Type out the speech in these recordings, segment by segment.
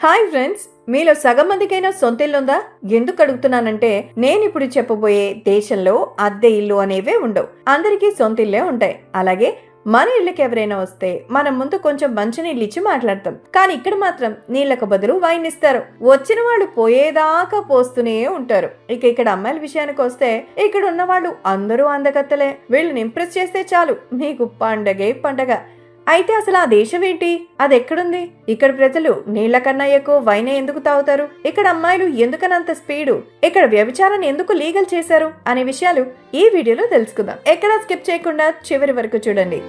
Hi friends మీలో సగం మందికైనా సొంత ఎందుకు అడుగుతున్నానంటే నేను ఇప్పుడు చెప్పబోయే దేశంలో అద్దె ఇల్లు అనేవే ఉండవు. అందరికీ సొంత ఇల్లే ఉంటాయి. అలాగే మన ఇళ్ళకి ఎవరైనా వస్తే మనం ముందు కొంచెం మంచినీళ్ళు ఇచ్చి మాట్లాడతాం. కానీ ఇక్కడ మాత్రం నీళ్ళకు బదులు వైన్ ఇస్తారు. వచ్చిన వాళ్ళు పోయేదాకా పోస్తూనే ఉంటారు. ఇక ఇక్కడ అమ్మాయిల విషయానికి వస్తే ఇక్కడ ఉన్న వాళ్ళు అందరూ అందగత్తలే. వీళ్ళని ఇంప్రెస్ చేస్తే చాలు. మీకు పండగే పండగ. అయితే అసలు ఆ దేశం ఏంటి? అది ఎక్కడుంది ఇక్కడ ప్రజలు నీళ్ళ కన్నా ఎక్కువ వైనే ఎందుకు తాగుతారు? ఇక్కడ అమ్మాయిలు ఎందుకనంత స్పీడు? ఇక్కడ వ్యభిచారాన్ని ఎందుకు లీగల్ చేశారు? అనే విషయాలు ఈ వీడియోలో తెలుసుకుందాం. ఎక్కడా స్కిప్ చేయకుండా చివరి వరకు చూడండి.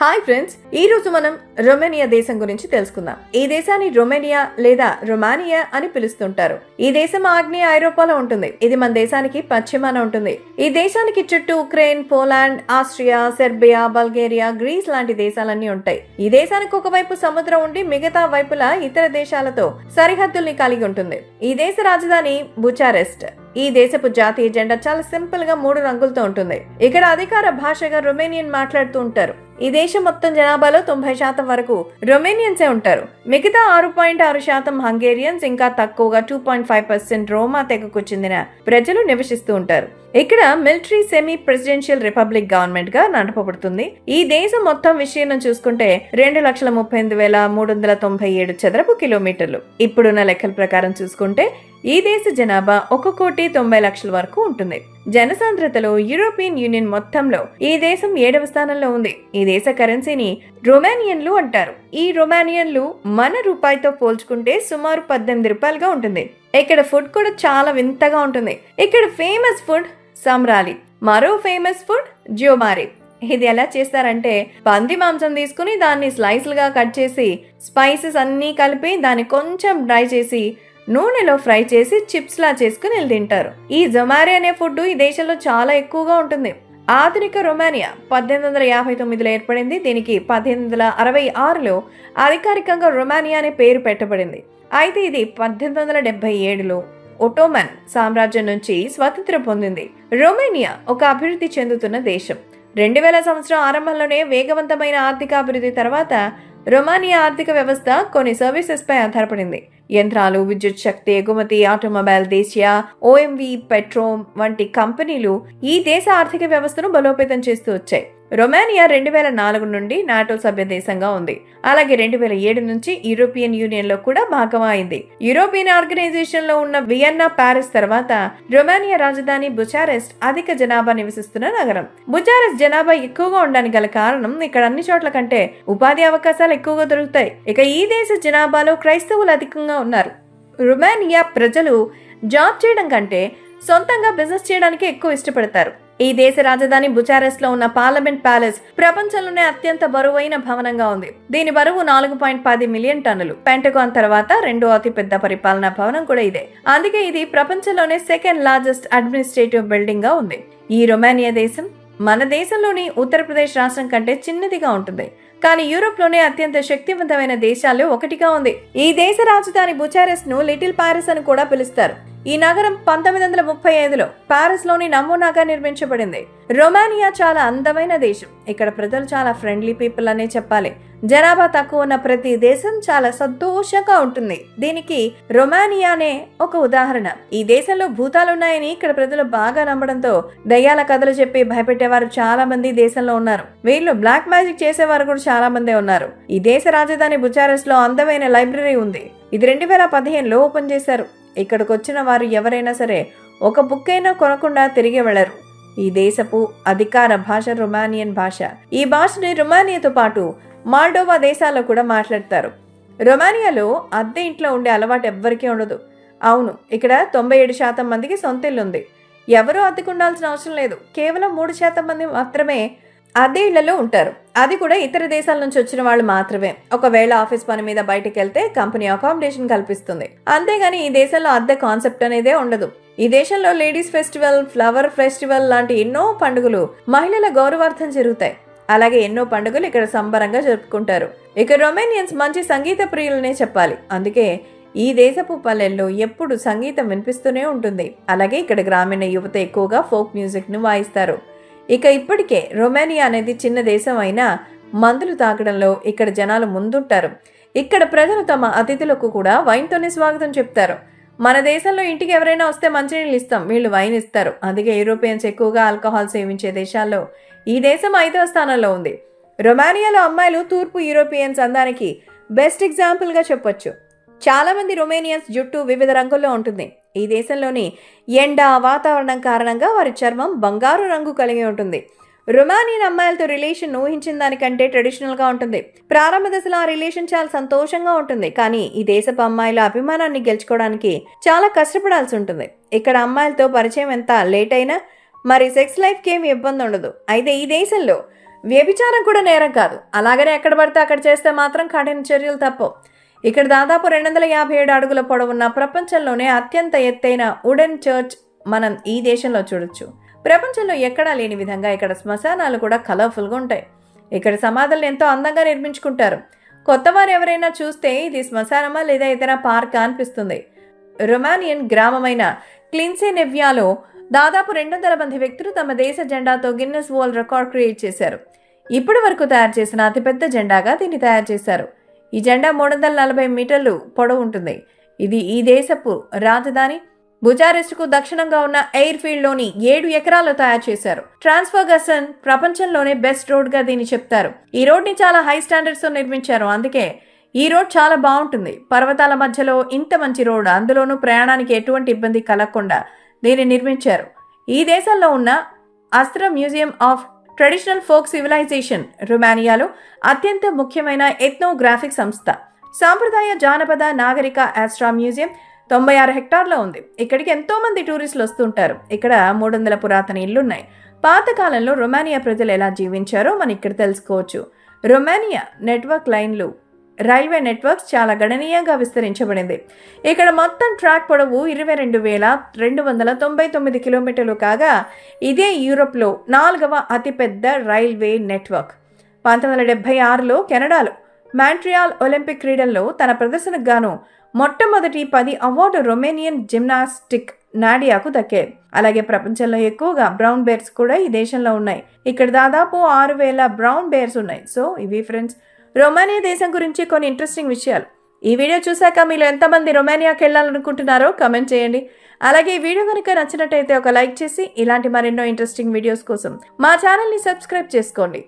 హాయ్ ఫ్రెండ్స్ ఈ రోజు మనం రొమేనియా దేశం గురించి తెలుసుకుందాం. ఈ దేశాన్ని రొమేనియా లేదా రొమానియా అని పిలుస్తుంటారు. ఈ దేశం ఆగ్నేయ ఐరోపాలో ఉంటుంది. ఇది మన దేశానికి పశ్చిమాన ఉంటుంది. ఈ దేశానికి చుట్టూ Ukraine Poland Austria Serbia Bulgaria Greece లాంటి దేశాలన్నీ ఉంటాయి. ఈ దేశానికి ఒకవైపు సముద్రం ఉండి మిగతా వైపులా ఇతర దేశాలతో సరిహద్దుల్ని కలిగి ఉంటుంది. ఈ దేశ రాజధాని బుచారెస్ట్. ఈ దేశపు జాతీయ జెండా చాలా సింపుల్గా మూడు రంగులతో ఉంటుంది. ఇక్కడ అధికార భాషగా రొమేనియన్ మాట్లాడుతూ ఉంటారు. ఈ దేశం మొత్తం జనాభాలో తొంభై శాతం వరకు రొమేనియన్సే ఉంటారు. మిగతా ఆరు పాయింట్ ఆరు శాతం హంగేరియన్స్ ఇంకా తక్కువగా two point five percent Roma తెగకు చెందిన ప్రజలు నివసిస్తూ ఉంటారు. ఇక్కడ మిలిటరీ సెమీ ప్రెసిడెన్షియల్ రిపబ్లిక్ గవర్నమెంట్గా నడపబడుతుంది. ఈ దేశం మొత్తం విషయం చూసుకుంటే రెండు లక్షల ముప్పై ఎనిమిది వేల మూడు వందల తొంభై ఏడు చదరపు కిలోమీటర్లు. ఇప్పుడున్న లెక్కల ప్రకారం చూసుకుంటే ఈ దేశ జనాభా ఒక కోటి తొంభై లక్షల వరకు ఉంటుంది. జనసాంద్రతలో యూరోపియన్ యూనియన్ మొత్తంలో ఈ దేశం ఏడవ స్థానంలో ఉంది. ఈ దేశ కరెన్సీని రొమానియన్లు అంటారు. ఈ రొమానియన్లు మన రూపాయితో పోల్చుకుంటే సుమారు పద్దెనిమిది రూపాయలుగా ఉంటుంది. ఇక్కడ ఫుడ్ కూడా చాలా వింతగా ఉంటుంది. ఇక్కడ ఫేమస్ ఫుడ్ సంరాలి మరో ఫేమస్ ఫుడ్ జ్యోమారి. ఇది ఎలా చేస్తారంటే పంది మాంసం తీసుకుని దాన్ని స్లైస్లుగా కట్ చేసి స్పైసెస్ అన్నీ కలిపి దాన్ని కొంచెం డ్రై చేసి నూనెలో ఫ్రై చేసి చిప్స్ లా చేసుకుని వెళ్ళి తింటారు. ఈ జొమారి అనే ఫుడ్ ఈ దేశంలో చాలా ఎక్కువగా ఉంటుంది. ఆధునిక రొమానియా పద్దెనిమిది వందల యాభై తొమ్మిదిలో ఏర్పడింది. దీనికి పద్దెనిమిది వందల అరవై ఆరులో అధికారికంగా రొమానియా అనే పేరు పెట్టబడింది. అయితే ఇది పద్దెనిమిది వందల డెబ్బై ఏడులో ఒటోమన్ సామ్రాజ్యం నుంచి స్వతంత్రం పొందింది. రొమేనియా ఒక అభివృద్ధి చెందుతున్న దేశం. రెండు వేల సంవత్సరం ఆరంభంలోనే వేగవంతమైన ఆర్థిక అభివృద్ధి తర్వాత రొమానియా ఆర్థిక వ్యవస్థ కొన్ని సర్వీసెస్ పై ఆధారపడింది. యంత్రాలు విద్యుత్ శక్తి ఎగుమతి ఆటోమొబైల్ దేశీయ ఓఎంవి పెట్రోమ్ వంటి కంపెనీలు ఈ దేశ ఆర్థిక వ్యవస్థను బలోపేతం చేస్తూ వచ్చాయి. రొమానియా రెండు వేల నాలుగు నుండి నాటో సభ్య దేశంగా ఉంది. అలాగే రెండు వేల ఏడు నుంచి యూరోపియన్ యూనియన్లో కూడా భాగం అయింది యూరోపియన్ ఆర్గనైజేషన్లో ఉన్న వియన్నా ప్యారిస్ తర్వాత రొమానియా రాజధాని బుచారెస్ట్ అధిక జనాభా నివసిస్తున్న నగరం. బుచారెస్ట్ జనాభా ఎక్కువగా ఉండడానికి గల కారణం ఇక్కడ అన్ని చోట్ల కంటే ఉపాధి అవకాశాలు ఎక్కువగా దొరుకుతాయి. ఇక ఈ దేశ జనాభాలో క్రైస్తవులు అధికంగా ఉన్నారు. రొమానియా ప్రజలు జాబ్ చేయడం కంటే సొంతంగా బిజినెస్ చేయడానికి ఎక్కువ ఇష్టపడతారు. ఈ దేశ రాజధాని బుచారెస్ట్లో ఉన్న పార్లమెంట్ ప్యాలెస్ ప్రపంచంలోనే అత్యంత బరువైన భవనంగా ఉంది. దీని బరువు నాలుగు పాయింట్ పది మిలియన్ టన్నులు. పెంటగాన్ తర్వాత రెండో అతిపెద్ద పరిపాలనా భవనం కూడా ఇదే. అందుకే ఇది ప్రపంచంలోనే సెకండ్ లార్జెస్ట్ అడ్మినిస్ట్రేటివ్ బిల్డింగ్గా ఉంది. ఈ రొమానియా దేశం మన దేశంలోని ఉత్తరప్రదేశ్ రాష్ట్రం కంటే చిన్నదిగా ఉంటుంది. కానీ యూరోప్లోనే అత్యంత శక్తివంతమైన దేశాల్లో ఒకటిగా ఉంది. ఈ దేశ రాజధాని బుచారెస్ట్ను లిటిల్ పారిస్ అని కూడా పిలుస్తారు. ఈ నగరం పంతొమ్మిది వందల ముప్పై ఐదులో పారిస్లోని నమూనాగా నిర్మించబడింది. రొమానియా చాలా అందమైన దేశం. ఇక్కడ ప్రజలు చాలా ఫ్రెండ్లీ పీపుల్ అనే చెప్పాలి. జనాభా తక్కువ ఉన్న ప్రతి దేశం చాలా సంతోషంగా ఉంటుంది. దీనికి రొమానియానే ఒక ఉదాహరణ. ఈ దేశంలో భూతాలున్నాయని ఇక్కడ ప్రజలు బాగా నమ్మడంతో దయ్యాల కథలు చెప్పి భయపెట్టేవారు చాలా మంది దేశంలో ఉన్నారు. వీళ్ళు బ్లాక్ మ్యాజిక్ చేసేవారు కూడా చాలా మందే ఉన్నారు. ఈ దేశ రాజధాని బుచారెస్ట్లో అందమైన లైబ్రరీ ఉంది. ఇది రెండు వేల పదిహేనులో ఓపెన్ చేశారు. ఇక్కడికి వచ్చిన వారు ఎవరైనా సరే ఒక బుక్ అయినా కొనకుండా తిరిగి వెళ్ళరు ఈ దేశపు అధికార భాష రొమానియన్ భాష. ఈ భాషని రొమానియాతో పాటు మాల్డోవా దేశాల్లో కూడా మాట్లాడతారు. రొమానియాలో అద్దె ఇంట్లో ఉండే అలవాటు ఎవ్వరికీ ఉండదు. అవును ఇక్కడ తొంభై ఏడు శాతం మందికి సొంత ఇల్లు ఉంది ఎవరూ అద్దెకు ఉండాల్సిన అవసరం లేదు. కేవలం మూడు శాతం మంది మాత్రమే అద్దె ఇళ్ళలో ఉంటారు. అది కూడా ఇతర దేశాల నుంచి వచ్చిన వాళ్ళు మాత్రమే. ఒకవేళ ఆఫీస్ పని మీద బయటికి వెళ్తే కంపెనీ అకామిడేషన్ కల్పిస్తుంది. అంతేగాని ఈ దేశంలో అద్దె కాన్సెప్ట్ అనేదే ఉండదు. ఈ దేశంలో లేడీస్ ఫెస్టివల్ ఫ్లవర్ ఫెస్టివల్ లాంటి ఎన్నో పండుగలు మహిళల గౌరవార్థం జరుగుతాయి. అలాగే ఎన్నో పండుగలు ఇక్కడ సంబరంగా జరుపుకుంటారు. ఇక రొమేనియన్స్ మంచి సంగీత ప్రియులనే చెప్పాలి. అందుకే ఈ దేశపు పల్లెల్లో ఎప్పుడు సంగీతం వినిపిస్తూనే ఉంటుంది. అలాగే ఇక్కడ గ్రామీణ యువత ఎక్కువగా ఫోక్ మ్యూజిక్ను వాయిస్తారు. ఇక ఇప్పటికే రొమేనియా అనేది చిన్న దేశం అయినా మందులు తాగడంలో ఇక్కడ జనాలు ముందుంటారు. ఇక్కడ ప్రజలు తమ అతిథులకు కూడా వైన్తోనే స్వాగతం చెప్తారు. మన దేశంలో ఇంటికి ఎవరైనా వస్తే మంచినీళ్ళు ఇస్తాం వీళ్ళు వైన్ ఇస్తారు. అందుకే యూరోపియన్స్ ఎక్కువగా ఆల్కహాల్ సేవించే దేశాల్లో ఈ దేశం ఐదవ స్థానంలో ఉంది. రొమానియాలో అమ్మాయిలు తూర్పు యూరోపియన్స్ అందానికి బెస్ట్ ఎగ్జాంపుల్గా చెప్పొచ్చు. చాలామంది రొమేనియన్స్ జుట్టు వివిధ రంగుల్లో ఉంటుంది. ఈ దేశంలోని ఎండ వాతావరణం కారణంగా వారి చర్మం బంగారు రంగు కలిగి ఉంటుంది. రొమానియన్ అమ్మాయిలతో రిలేషన్ ఊహించిన దానికంటే ట్రెడిషనల్గా ఉంటుంది. ప్రారంభ దశలో ఆ రిలేషన్ చాలా సంతోషంగా ఉంటుంది. కానీ ఈ దేశపు అమ్మాయిల అభిమానాన్ని గెలుచుకోవడానికి చాలా కష్టపడాల్సి ఉంటుంది. ఇక్కడ అమ్మాయిలతో పరిచయం ఎంత లేట్ అయినా మరి సెక్స్ లైఫ్కి ఏమి ఇబ్బంది ఉండదు. అయితే ఈ దేశంలో వ్యభిచారం కూడా నేరం కాదు. అలాగనే ఎక్కడ పడితే అక్కడ చేస్తే మాత్రం కఠిన చర్యలు తప్పవు. ఇక్కడ దాదాపు రెండు వందల యాభై ఏడు అడుగుల పొడవున్న ప్రపంచంలోనే అత్యంత ఎత్తైన వుడెన్ చర్చ్ మనం ఈ దేశంలో చూడొచ్చు. ప్రపంచంలో ఎక్కడా లేని విధంగా ఇక్కడ శ్మశానాలు కూడా కలర్ఫుల్గా ఉంటాయి. ఇక్కడ సమాధులను ఎంతో అందంగా నిర్మించుకుంటారు. కొత్తవారు ఎవరైనా చూస్తే ఇది శ్మశానమా లేదా ఇతర పార్క్ అనిపిస్తుంది. రొమానియన్ గ్రామమైన క్లిన్సే నెవ్యాలో దాదాపు రెండు వందల మంది వ్యక్తులు తమ దేశ జెండాతో గిన్నెస్ వరల్డ్ రికార్డ్ క్రియేట్ చేశారు. ఇప్పటి వరకు తయారు చేసిన అతిపెద్ద జెండాగా దీన్ని తయారు చేశారు. ఈ జెండా మూడు వందల నలభై మీటర్లు పొడవు ఉంటుంది. ఇది ఈ దేశపు రాజధాని. బుజారెస్ట్కు దక్షిణంగా ఉన్న ఎయిర్ ఫీల్డ్లోని ఏడు ఎకరాలు తయారు చేశారు. ట్రాన్స్ఫర్గసన్ ప్రపంచంలోనే బెస్ట్ రోడ్గా దీన్ని చెప్తారు. ఈ రోడ్ని చాలా హై స్టాండర్డ్స్తో నిర్మించారు. అందుకే ఈ రోడ్ చాలా బాగుంటుంది. పర్వతాల మధ్యలో ఇంత మంచి రోడ్ అందులోనూ ప్రయాణానికి ఎటువంటి ఇబ్బంది కలగకుండా దీన్ని నిర్మించారు. ఈ దేశంలో ఉన్న Astra museum of traditional folk civilization రొమానియాలో అత్యంత ముఖ్యమైన ఎథ్నోగ్రాఫిక్ సంస్థ. సాంప్రదాయ జానపద నాగరిక ఆస్ట్రా మ్యూజియం తొంభై ఆరు హెక్టార్లో ఉంది. ఇక్కడికి ఎంతోమంది టూరిస్టులు వస్తుంటారు. ఇక్కడ మూడు వందల పురాతన ఇళ్ళున్నాయి పాతకాలంలో రొమానియా ప్రజలు ఎలా జీవించారో మనం ఇక్కడ తెలుసుకోవచ్చు. రొమానియా నెట్వర్క్ లైన్లు రైల్వే నెట్వర్క్స్ చాలా గణనీయంగా విస్తరించబడింది. ఇక్కడ మొత్తం ట్రాక్ పొడవు ఇరవై రెండు వేల రెండు వందల తొంభై తొమ్మిది కిలోమీటర్లు కాగా ఇదే యూరోప్లో నాలుగవ అతిపెద్ద రైల్వే నెట్వర్క్. పంతొమ్మిది వందల డెబ్బై ఆరులో కెనడాలో మాంట్రియాల్ ఒలింపిక్ క్రీడల్లో తన ప్రదర్శనకు గాను మొట్టమొదటి పది అవార్డు రొమేనియన్ జిమ్నాస్టిక్ నాడియాకు దక్కాయి అలాగే ప్రపంచంలో ఎక్కువగా బ్రౌన్ బేర్స్ కూడా ఈ దేశంలో ఉన్నాయి. ఇక్కడ దాదాపు ఆరు వేల బ్రౌన్ బేర్స్ ఉన్నాయి. సో ఇవి ఫ్రెండ్స్ రొమానియా దేశం గురించి కొన్ని ఇంట్రెస్టింగ్ విషయాలు. ఈ వీడియో చూశాక మీరు ఎంతమంది రొమానియాకి వెళ్ళాలనుకుంటున్నారో కమెంట్ చేయండి. అలాగే ఈ వీడియో కనుక నచ్చినట్టయితే ఒక లైక్ చేసి ఇలాంటి మరెన్నో ఇంట్రెస్టింగ్ వీడియోస్ కోసం మా ఛానల్ని సబ్స్క్రైబ్ చేసుకోండి.